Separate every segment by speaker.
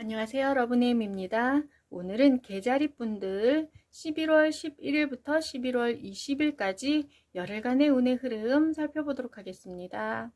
Speaker 1: 안녕하세요. 여러분의입니다. 오늘은 계자리분들 11월 11일부터 11월 20일까지 열흘간의 운의 흐름 살펴보도록 하겠습니다.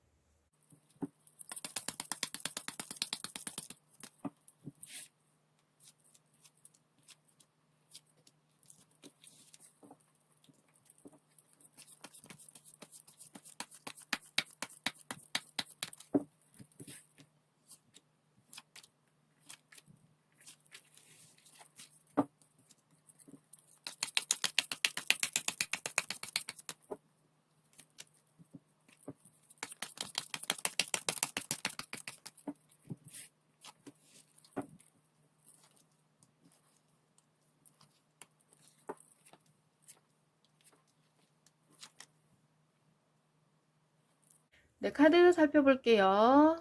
Speaker 1: 네, 카드 살펴볼게요.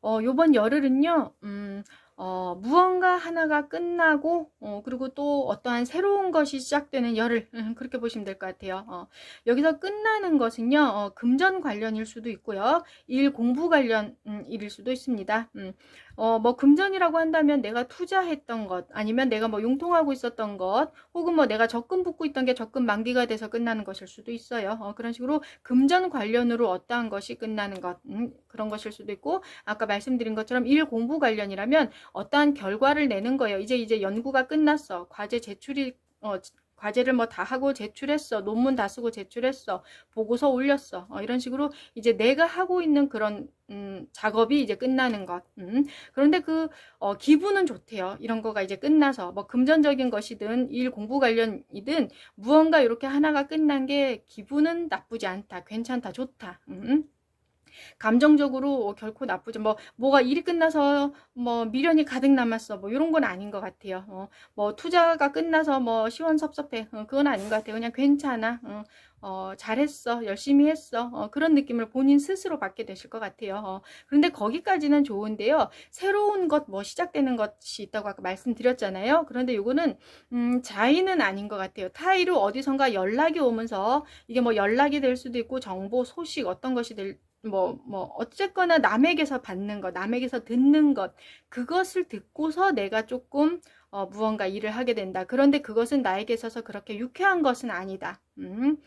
Speaker 1: 어, 요번 열흘은요, 음, 어, 무언가 하나가 끝나고, 어, 그리고 또 어떠한 새로운 것이 시작되는 열흘, 음, 그렇게 보시면 될 것 같아요. 어, 여기서 끝나는 것은요, 어, 금전 관련일 수도 있고요, 일 공부 관련, 음, 일일 수도 있습니다. 음, 어, 뭐 금전이라고 한다면 내가 투자했던 것, 아니면 내가 뭐 융통하고 있었던 것, 혹은 뭐 내가 적금 붙고 있던 게 적금 만기가 돼서 끝나는 것일 수도 있어요. 어, 그런 식으로 금전 관련으로 어떠한 것이 끝나는 것, 음, 그런 것일 수도 있고, 아까 말씀드린 것처럼 일 공부 관련이라면 어떠한 결과를 내는 거예요. 이제 이제 연구가 끝났어. 과제 제출이, 어, 과제를 뭐 다 하고 제출했어. 논문 다 쓰고 제출했어. 보고서 올렸어. 어, 이런 식으로 이제 내가 하고 있는 그런 음, 작업이 이제 끝나는 것. 음. 그런데 그 어, 기분은 좋대요. 이런 거가 이제 끝나서 뭐 금전적인 것이든 일 공부 관련이든 무언가 이렇게 하나가 끝난 게 기분은 나쁘지 않다. 괜찮다. 좋다. 음. 감정적으로 결코 나쁘죠. 뭐 뭐가 일이 끝나서 뭐 미련이 가득 남았어. 뭐 이런 건 아닌 것 같아요. 어, 뭐 투자가 끝나서 뭐 시원섭섭해. 어, 그건 아닌 것 같아요. 그냥 괜찮아. 어, 어, 잘했어, 열심히 했어, 어, 그런 느낌을 본인 스스로 받게 되실 것 같아요. 어, 그런데 거기까지는 좋은데요. 새로운 것, 뭐 시작되는 것이 있다고 아까 말씀드렸잖아요. 그런데 이거는 음, 자의는 아닌 것 같아요. 타의로 어디선가 연락이 오면서 이게 뭐 연락이 될 수도 있고 정보, 소식 어떤 것이 될 뭐, 뭐, 어쨌거나 남에게서 받는 것, 남에게서 듣는 것, 그것을 듣고서 내가 조금, 어, 무언가 일을 하게 된다. 그런데 그것은 나에게 있어서 그렇게 유쾌한 것은 아니다. 음.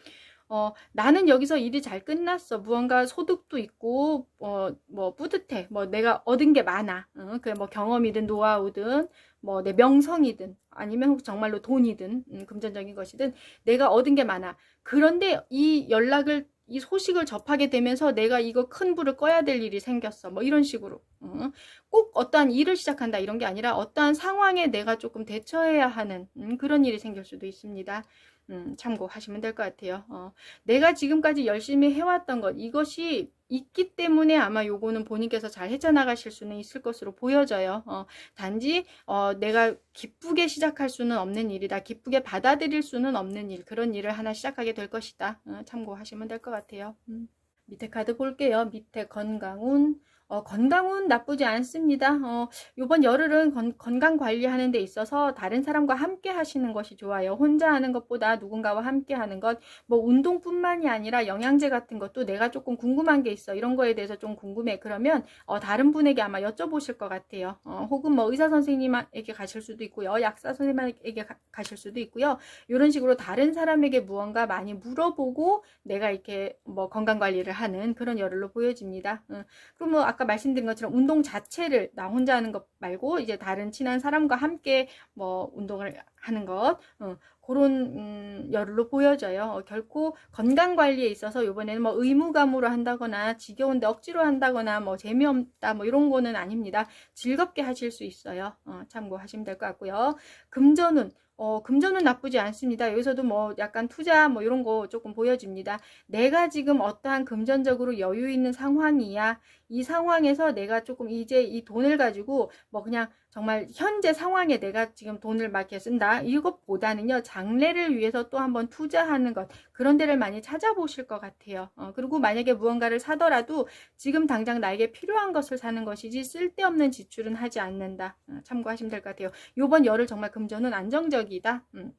Speaker 1: 어, 나는 여기서 일이 잘 끝났어. 무언가 소득도 있고, 어, 뭐, 뿌듯해. 뭐, 내가 얻은 게 많아. 응? 그뭐 경험이든 노하우든, 뭐, 내 명성이든, 아니면 정말로 돈이든, 음, 금전적인 것이든, 내가 얻은 게 많아. 그런데 이 연락을 이 소식을 접하게 되면서 내가 이거 큰 불을 꺼야 될 일이 생겼어. 뭐 이런 식으로. 어? 꼭 어떠한 일을 시작한다 이런 게 아니라 어떠한 상황에 내가 조금 대처해야 하는 음, 그런 일이 생길 수도 있습니다. 음, 참고하시면 될 것 같아요. 어, 내가 지금까지 열심히 해왔던 것, 이것이 있기 때문에 아마 요거는 본인께서 잘 헤쳐나가실 수는 있을 것으로 보여져요. 어, 단지, 어, 내가 기쁘게 시작할 수는 없는 일이다. 기쁘게 받아들일 수는 없는 일. 그런 일을 하나 시작하게 될 것이다. 어, 참고하시면 될 것 같아요. 음. 밑에 카드 볼게요. 밑에 건강운, 어, 건강은 나쁘지 않습니다. 어, 이번 열흘은 건, 건강 관리하는 데 있어서 다른 사람과 함께 하시는 것이 좋아요. 혼자 하는 것보다 누군가와 함께 하는 것, 뭐 운동뿐만이 아니라 영양제 같은 것도 내가 조금 궁금한 게 있어. 이런 거에 대해서 좀 궁금해. 그러면 어, 다른 분에게 아마 여쭤보실 것 같아요. 어, 혹은 뭐 의사 선생님에게 가실 수도 있고요. 약사 선생님에게 가, 가실 수도 있고요. 이런 식으로 다른 사람에게 무언가 많이 물어보고 내가 이렇게 뭐 건강 관리를 하는 그런 열흘로 보여집니다. 어, 그럼 뭐 아까 말씀드린 것처럼 운동 자체를 나 혼자 하는 것 말고 이제 다른 친한 사람과 함께 뭐 운동을 하는 것 어, 그런 음, 열로 보여져요. 어, 결코 건강 관리에 있어서 이번에는 뭐 의무감으로 한다거나 지겨운데 억지로 한다거나 뭐 재미없다 뭐 이런 거는 아닙니다. 즐겁게 하실 수 있어요. 어, 참고하시면 될 것 같고요. 금전운 어, 금전은 나쁘지 않습니다. 여기서도 뭐 약간 투자 뭐 이런 거 조금 보여집니다. 내가 지금 어떠한 금전적으로 여유 있는 상황이야. 이 상황에서 내가 조금 이제 이 돈을 가지고 뭐 그냥 정말 현재 상황에 내가 지금 돈을 막 이렇게 쓴다. 이것보다는요, 장래를 위해서 또 한번 투자하는 것. 그런 데를 많이 찾아보실 것 같아요. 어, 그리고 만약에 무언가를 사더라도 지금 당장 나에게 필요한 것을 사는 것이지 쓸데없는 지출은 하지 않는다. 어, 참고하시면 될 것 같아요. 요번 열을 정말 금전은 안정적이다. 음.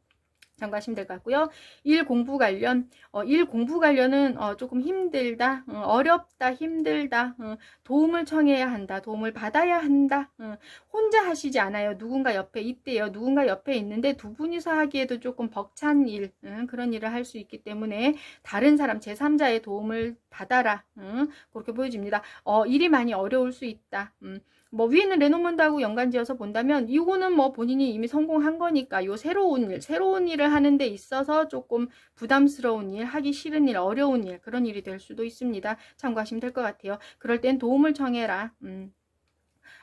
Speaker 1: 참고하시면 될 것 같고요. 일 공부 관련, 어, 일 공부 관련은 어, 조금 힘들다, 어, 렵다 힘들다, 어, 도움을 청해야 한다, 도움을 받아야 한다. 어, 혼자 하시지 않아요. 누군가 옆에 있대요. 누군가 옆에 있는데 두 분이서 하기에도 조금 벅찬 일, 음, 그런 일을 할 수 있기 때문에 다른 사람, 제3자의 도움을 받아라. 음, 그렇게 보여집니다. 어, 일이 많이 어려울 수 있다. 음, 뭐 위에는 레노먼드하고 연관지어서 본다면 이거는 뭐 본인이 이미 성공한 거니까 요 새로운 일, 새로운 일을 하는 데 있어서 조금 부담스러운 일, 하기 싫은 일, 어려운 일 그런 일이 될 수도 있습니다. 참고하시면 될 것 같아요. 그럴 땐 도움을 청해라. 음,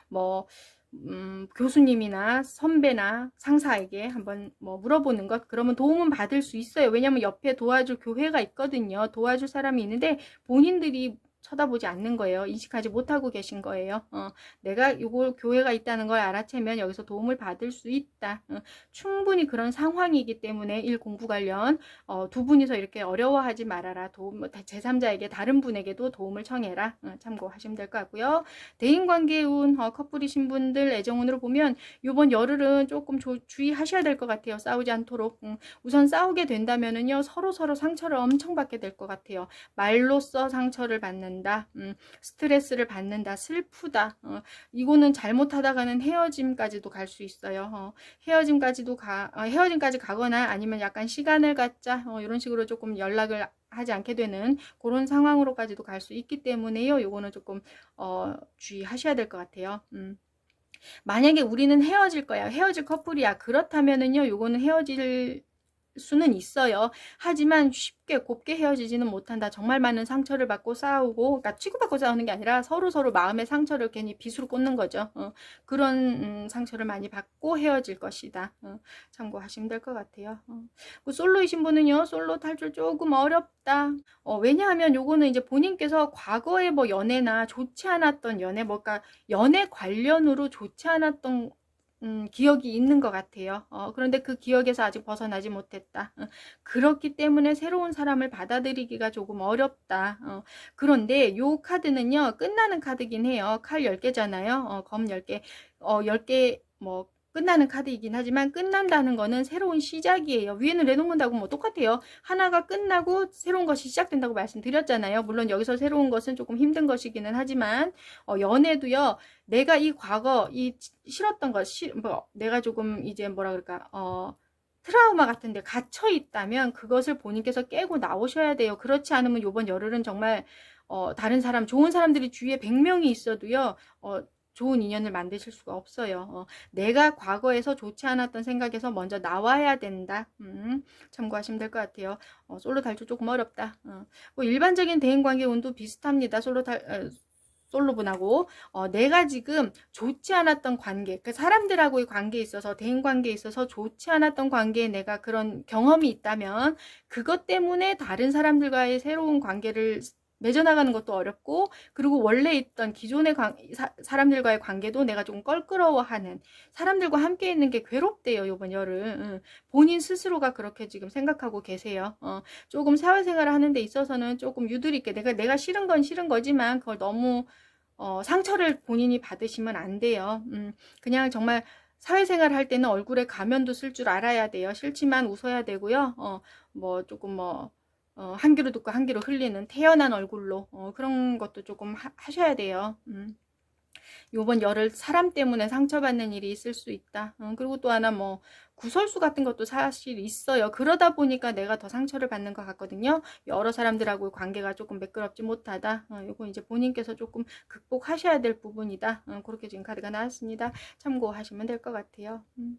Speaker 1: 뭐 음, 교수님이나 선배나 상사에게 한번 뭐 물어보는 것 그러면 도움은 받을 수 있어요. 왜냐면 옆에 도와줄 교회가 있거든요. 도와줄 사람이 있는데 본인들이 쳐다보지 않는 거예요. 인식하지 못하고 계신 거예요. 어, 내가 요걸 교회가 있다는 걸 알아채면 여기서 도움을 받을 수 있다. 어, 충분히 그런 상황이기 때문에 일 공부 관련 어, 두 분이서 이렇게 어려워하지 말아라. 도움 뭐 제3자에게 다른 분에게도 도움을 청해라. 어, 참고하시면 될 것 같고요. 대인관계 운 어, 커플이신 분들 애정운으로 보면 요번 열흘은 조금 조, 주의하셔야 될 것 같아요. 싸우지 않도록. 음, 우선 싸우게 된다면은요 서로 서로 상처를 엄청 받게 될 것 같아요. 말로써 상처를 받는 받는다. 음, 스트레스를 받는다. 슬프다. 어, 이거는 잘못하다가는 헤어짐까지도 갈 수 있어요. 어, 헤어짐까지도 가, 어, 헤어짐까지 가거나 아니면 약간 시간을 갖자. 어, 이런 식으로 조금 연락을 하지 않게 되는 그런 상황으로까지도 갈 수 있기 때문에요. 요거는 조금 어, 주의하셔야 될 것 같아요. 음. 만약에 우리는 헤어질 거야. 헤어질 커플이야. 그렇다면은요. 요거는 헤어질 수는 있어요. 하지만 쉽게 곱게 헤어지지는 못한다. 정말 많은 상처를 받고 싸우고, 그러니까 치고받고 싸우는 게 아니라 서로 서로 마음의 상처를 괜히 빗으로 꽂는 거죠. 어, 그런 음, 상처를 많이 받고 헤어질 것이다. 어, 참고하시면 될 것 같아요. 어. 그 솔로이신 분은요, 솔로 탈출 조금 어렵다. 어, 왜냐하면 요거는 이제 본인께서 과거에 뭐 연애나 좋지 않았던 연애, 뭐까 연애 관련으로 좋지 않았던 음, 기억이 있는 것 같아요. 어, 그런데 그 기억에서 아직 벗어나지 못했다. 어, 그렇기 때문에 새로운 사람을 받아들이기가 조금 어렵다. 어, 그런데 요 카드는요, 끝나는 카드긴 해요. 칼 10개잖아요. 어, 검 10개. 어, 10개, 뭐, 끝나는 카드이긴 하지만 끝난다는 거는 새로운 시작이에요. 위에는 레노몬드하고 뭐 똑같아요. 하나가 끝나고 새로운 것이 시작된다고 말씀드렸잖아요. 물론 여기서 새로운 것은 조금 힘든 것이기는 하지만 어, 연애도요. 내가 이 과거 이 싫었던 것, 시, 뭐 내가 조금 이제 뭐라 그럴까 어 트라우마 같은 데 갇혀 있다면 그것을 본인께서 깨고 나오셔야 돼요. 그렇지 않으면 요번 열흘은 정말 어, 다른 사람, 좋은 사람들이 주위에 100명이 있어도요, 어, 좋은 인연을 만드실 수가 없어요. 어, 내가 과거에서 좋지 않았던 생각에서 먼저 나와야 된다. 음, 참고하시면 될 것 같아요. 어, 솔로 탈출 조금 어렵다. 어, 뭐 일반적인 대인관계 운도 비슷합니다. 솔로 탈 어, 솔로분하고 어, 내가 지금 좋지 않았던 관계, 그 사람들하고의 관계에 있어서 대인 관계에 있어서 좋지 않았던 관계에 내가 그런 경험이 있다면 그것 때문에 다른 사람들과의 새로운 관계를 맺어나가는 것도 어렵고 그리고 원래 있던 기존의 관, 사, 람들과의 관계도 내가 조금 껄끄러워하는 사람들과 함께 있는 게 괴롭대요 요번 열은 응. 본인 스스로가 그렇게 지금 생각하고 계세요. 어, 조금 사회생활을 하는 데 있어서는 조금 유두리 있게 내가 내가 싫은 건 싫은 거지만 그걸 너무 어, 상처를 본인이 받으시면 안 돼요. 음, 그냥 정말 사회생활 할 때는 얼굴에 가면도 쓸 줄 알아야 돼요. 싫지만 웃어야 되고요. 어, 뭐 조금 뭐 어, 한 귀로 듣고 한 귀로 흘리는 태연한 얼굴로 어, 그런 것도 조금 하, 셔야 돼요. 음. 요번 열흘 사람 때문에 상처받는 일이 있을 수 있다. 어, 그리고 또 하나 뭐 구설수 같은 것도 사실 있어요. 그러다 보니까 내가 더 상처를 받는 것 같거든요. 여러 사람들하고 관계가 조금 매끄럽지 못하다. 어, 요거 이제 본인께서 조금 극복하셔야 될 부분이다. 어, 그렇게 지금 카드가 나왔습니다. 참고하시면 될 것 같아요. 음.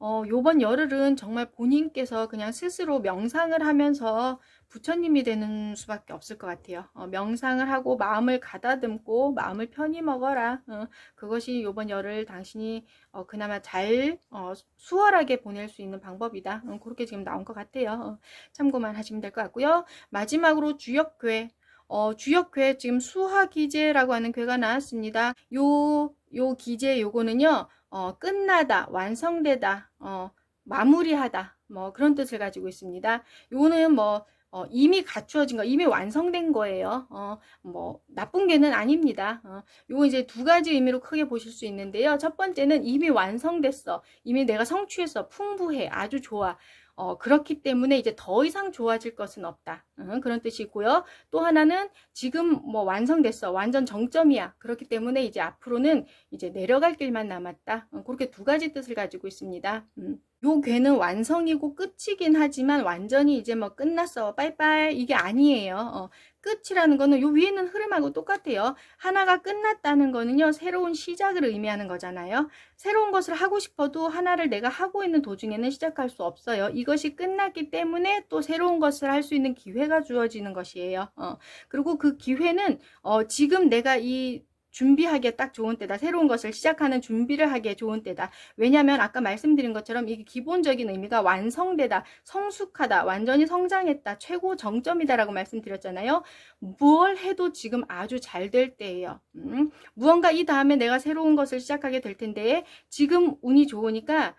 Speaker 1: 어, 요번 열흘은 정말 본인께서 그냥 스스로 명상을 하면서 부처님이 되는 수밖에 없을 것 같아요. 어, 명상을 하고 마음을 가다듬고 마음을 편히 먹어라. 어, 그것이 요번 열흘 당신이 어, 그나마 잘 어, 수월하게 보낼 수 있는 방법이다. 어, 그렇게 지금 나온 것 같아요. 어, 참고만 하시면 될 것 같고요. 마지막으로 주역괴. 어, 주역괴 지금 수화기제라고 하는 괴가 나왔습니다. 요, 요 기제 요거는요. 어, 끝나다, 완성되다, 어, 마무리하다, 뭐 그런 뜻을 가지고 있습니다. 요거는 뭐 어, 이미 갖추어진 거, 이미 완성된 거예요. 어, 뭐 나쁜 게는 아닙니다. 어, 요거 이제 두 가지 의미로 크게 보실 수 있는데요. 첫 번째는 이미 완성됐어, 이미 내가 성취했어, 풍부해, 아주 좋아. 어, 그렇기 때문에 이제 더 이상 좋아질 것은 없다. 응, 그런 뜻이고요. 또 하나는 지금 뭐 완성됐어. 완전 정점이야. 그렇기 때문에 이제 앞으로는 이제 내려갈 길만 남았다. 어, 그렇게 두 가지 뜻을 가지고 있습니다. 음. 요 괴는 완성이고 끝이긴 하지만 완전히 이제 뭐 끝났어. 빠이빠이. 이게 아니에요. 어, 끝이라는 거는 요 위에는 흐름하고 똑같아요. 하나가 끝났다는 거는요. 새로운 시작을 의미하는 거잖아요. 새로운 것을 하고 싶어도 하나를 내가 하고 있는 도중에는 시작할 수 없어요. 이것이 끝났기 때문에 또 새로운 것을 할 수 있는 기회가 주어지는 것이에요. 어, 그리고 그 기회는 어, 지금 내가 이 준비하기에 딱 좋은 때다. 새로운 것을 시작하는 준비를 하기에 좋은 때다. 왜냐하면 아까 말씀드린 것처럼 이게 기본적인 의미가 완성되다, 성숙하다, 완전히 성장했다, 최고 정점이다라고 말씀드렸잖아요. 무얼 해도 지금 아주 잘 될 때예요. 음, 무언가 이 다음에 내가 새로운 것을 시작하게 될 텐데 지금 운이 좋으니까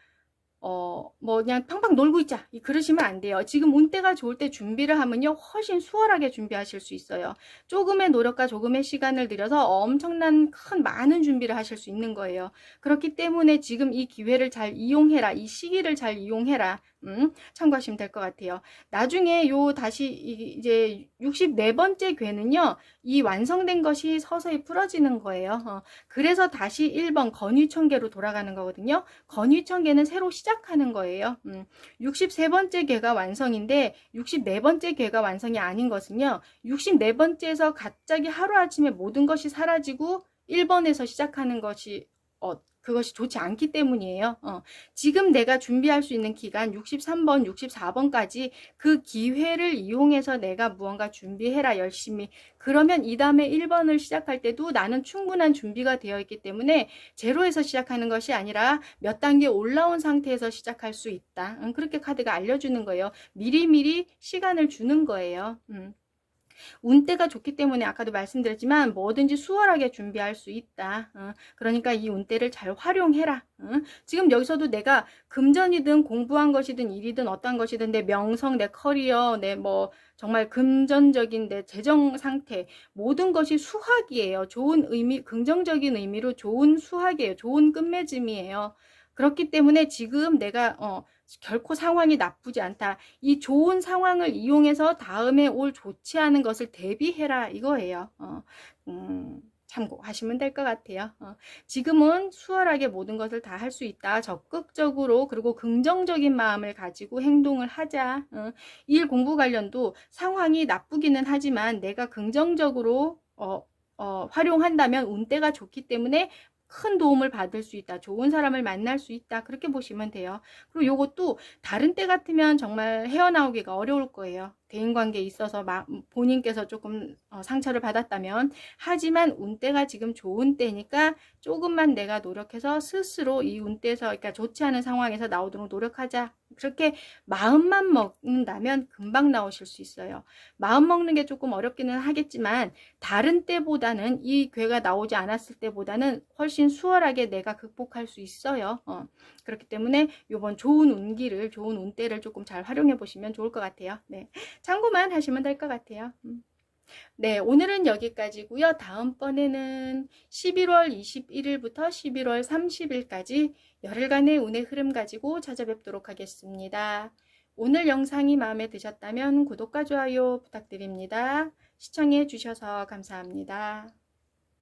Speaker 1: 어, 뭐, 그냥 팡팡 놀고 있자. 이 그러시면 안 돼요. 지금 운때가 좋을 때 준비를 하면요, 훨씬 수월하게 준비하실 수 있어요. 조금의 노력과 조금의 시간을 들여서 엄청난 큰 많은 준비를 하실 수 있는 거예요. 그렇기 때문에 지금 이 기회를 잘 이용해라. 이 시기를 잘 이용해라. 음, 참고하시면 될 것 같아요. 나중에 요 다시 이제 64번째 괴는요, 이 완성된 것이 서서히 풀어지는 거예요. 어, 그래서 다시 1번 건위천계로 돌아가는 거거든요. 건위천계는 새로 시작하는 거예요. 음, 63번째 괴가 완성인데 64번째 괴가 완성이 아닌 것은요, 64번째에서 갑자기 하루아침에 모든 것이 사라지고 1번에서 시작하는 것이 어, 그것이 좋지 않기 때문이에요. 어, 지금 내가 준비할 수 있는 기간 63번, 64번까지 그 기회를 이용해서 내가 무언가 준비해라 열심히. 그러면 이 다음에 1번을 시작할 때도 나는 충분한 준비가 되어 있기 때문에 제로에서 시작하는 것이 아니라 몇 단계 올라온 상태에서 시작할 수 있다. 음, 그렇게 카드가 알려주는 거예요. 미리미리 시간을 주는 거예요. 음. 운때가 좋기 때문에 아까도 말씀드렸지만 뭐든지 수월하게 준비할 수 있다. 어, 그러니까 이 운때를 잘 활용해라. 어, 지금 여기서도 내가 금전이든 공부한 것이든 일이든 어떤 것이든 내 명성, 내 커리어, 내 뭐 정말 금전적인 내 재정 상태 모든 것이 수학이에요. 좋은 의미, 긍정적인 의미로 좋은 수학이에요. 좋은 끝맺음이에요. 그렇기 때문에 지금 내가 어, 결코 상황이 나쁘지 않다. 이 좋은 상황을 이용해서 다음에 올 않은 것을 대비해라 이거예요. 어, 음, 참고하시면 될 것 같아요. 어, 지금은 수월하게 모든 것을 다 할 수 있다. 적극적으로 그리고 긍정적인 마음을 가지고 행동을 하자. 어, 일 공부 관련도 상황이 나쁘기는 하지만 내가 긍정적으로 어, 어, 활용한다면 운때가 좋기 때문에 큰 도움을 받을 수 있다. 좋은 사람을 만날 수 있다. 그렇게 보시면 돼요. 그리고 요것도 다른 때 같으면 정말 헤어나오기가 어려울 거예요. 대인관계에 있어서 본인께서 조금 어, 상처를 받았다면 하지만 운때가 지금 좋은 때니까 조금만 내가 노력해서 스스로 이 운때에서 그러니까 좋지 않은 상황에서 나오도록 노력하자 그렇게 마음만 먹는다면 금방 나오실 수 있어요 마음 먹는 게 조금 어렵기는 하겠지만 다른 때보다는 이 괴가 나오지 않았을 때보다는 훨씬 수월하게 내가 극복할 수 있어요 어. 그렇기 때문에 이번 좋은 운기를 좋은 운때를 조금 잘 활용해 보시면 좋을 것 같아요 네. 참고만 하시면 될 것 같아요. 음. 네, 오늘은 여기까지고요. 다음번에는 11월 21일부터 11월 30일까지 열흘간의 운의 흐름 가지고 찾아뵙도록 하겠습니다. 오늘 영상이 마음에 드셨다면 구독과 좋아요 부탁드립니다. 시청해 주셔서 감사합니다.